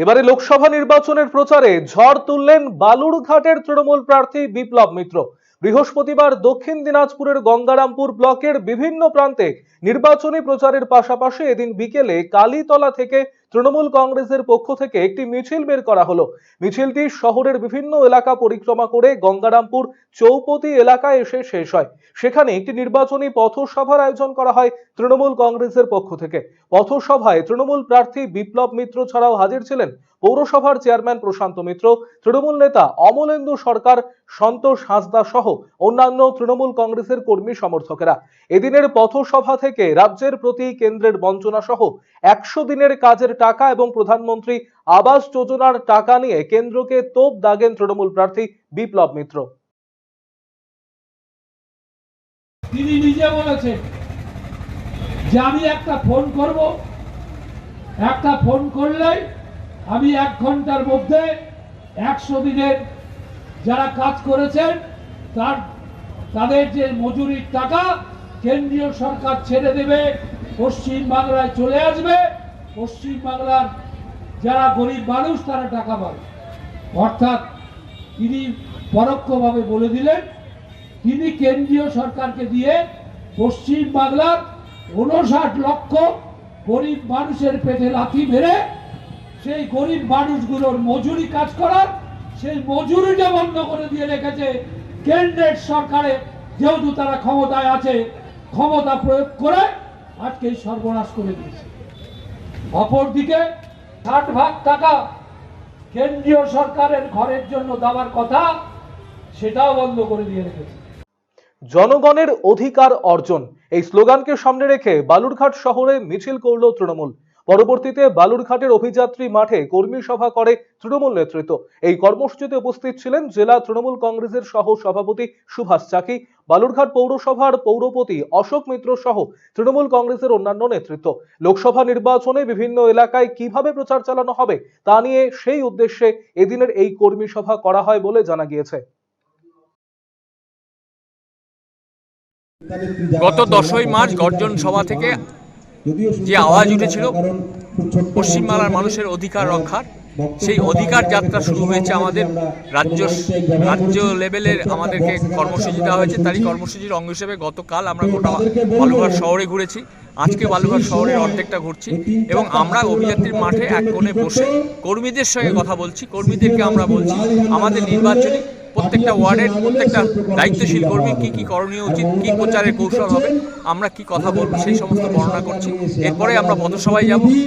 এবারে লোকসভা নির্বাচনের প্রচারে ঝড় তুললেন বালুরঘাটের তৃণমূল প্রার্থী বিপ্লব মিত্র। বৃহস্পতিবার দক্ষিণ দিনাজপুরের গঙ্গারামপুর ব্লকের বিভিন্ন প্রান্তে নির্বাচনী প্রচারের পাশাপাশি এদিন বিকেলে কালীতলা থেকে তৃণমূল কংগ্রেসের পক্ষ থেকে একটি মিছিল বের করা হলো। মিছিলটি শহরের বিভিন্ন এলাকা পরিক্রমা করে গঙ্গারামপুর চৌপতি এলাকায় এসে শেষ হয়। সেখানে একটি নির্বাচনী পথসভার আয়োজন করা হয় তৃণমূল কংগ্রেসের পক্ষ থেকে। পথসভায় তৃণমূল প্রার্থী বিপ্লব মিত্র ছাড়াও হাজির ছিলেন পৌরসভার চেয়ারম্যান প্রশান্ত মিত্র, তৃণমূল নেতা অমলেন্দু সরকার, সন্তোষ হাঁসদা সহ অন্যান্য তৃণমূল কংগ্রেসের কর্মী সমর্থকেরা। এদিনের পথসভা থেকে রাজ্যের প্রতি কেন্দ্রের বঞ্চনা সহ একশো দিনের কাজের টাকা এবং প্রধানমন্ত্রী আবাস যোজনার টাকা নিয়ে কেন্দ্রকে তোপ দাগেন তৃণমূল প্রার্থী বিপ্লব মিত্র। তিনি নিজে বলেছেন যে আমি একটা ফোন করব। একটা ফোন করলেই আমি এক ঘণ্টার মধ্যে একশো দিনের যারা কাজ করেছেন, তার, তাদের যে মজুরির টাকা কেন্দ্রীয় সরকার ছেড়ে দেবে, পশ্চিম বাংলায় চলে আসবে পশ্চিম বাংলার যারা গরিব মানুষ, তারা টাকা পাবে অর্থাৎ তিনি পরোক্ষভাবে বলে দিলেন, তিনি কেন্দ্রীয় সরকারকে দিয়ে পশ্চিম বাংলার উনষাট লক্ষ গরিব মানুষের পেটে লাথি মেরে সেই গরিব মানুষগুলোর মজুরি কাজ করার, সেই মজুরিটা বন্ধ করে দিয়ে রেখেছে কেন্দ্রের সরকারে। যেহেতু তারা ক্ষমতায় আছে, ক্ষমতা প্রয়োগ করে আজকে সর্বনাশ করে দিয়েছে। অপরদিকে ষাট ভাগ টাকা কেন্দ্রীয় সরকারের ঘরের জন্য দেওয়ার কথা সেটাও বন্ধ করে দিয়ে রেখেছে। জনগণের অধিকার অর্জন। এই স্লোগানকে সামনে রেখে বালুরঘাট শহরে মিছিল করল তৃণমূল। পরবর্তীতে বালুরঘাটের অভিযাত্রী মাঠে কর্মী সভা করে তৃণমূল নেতৃত্ব। এই কর্মসূচিতে উপস্থিত ছিলেন জেলা তৃণমূল কংগ্রেসের সহ সভাপতি সুভাষ চাকি, বালুরঘাট পৌরসভার পৌরপতি অশোক মিত্র সহ তৃণমূল কংগ্রেসের অন্যান্য নেতৃত্ব। লোকসভা নির্বাচনে বিভিন্ন এলাকায় কীভাবে প্রচার চালানো হবে তা নিয়ে সেই উদ্দেশ্যে এদিনের এই কর্মী সভা করা হয় বলে জানা গিয়েছে। গত দশই মার্চ গর্জন সভা থেকে যে আওয়াজ উঠেছিল পশ্চিমবাংলার মানুষের অধিকার রক্ষার সেই অধিকার যাত্রা শুরু হয়েছে আমাদের রাজ্য রাজ্য লেভেলের আমাদেরকে কর্মসূচি দেওয়া হয়েছে তারই কর্মসূচির অঙ্গ হিসেবে গতকাল আমরা গোটা বালুঘাট শহরে ঘুরেছি। আজকে বালুঘাট শহরের অর্ধেকটা ঘুরছি এবং আমরা অভিযাত্রীর মাঠে এক কোণে বসে কর্মীদের সঙ্গে কথা বলছি কর্মীদেরকে আমরা বলছি আমাদের নির্বাচনী প্রত্যেকটা ওয়ার্ডের প্রত্যেকটা দায়িত্বশীল কর্মী কী কী করণীয় উচিত কী প্রচারের কৌশল হবে আমরা কি কথা বলব সেই সমস্ত বর্ণনা করছি। এরপরে আমরা পথসভায় যাব।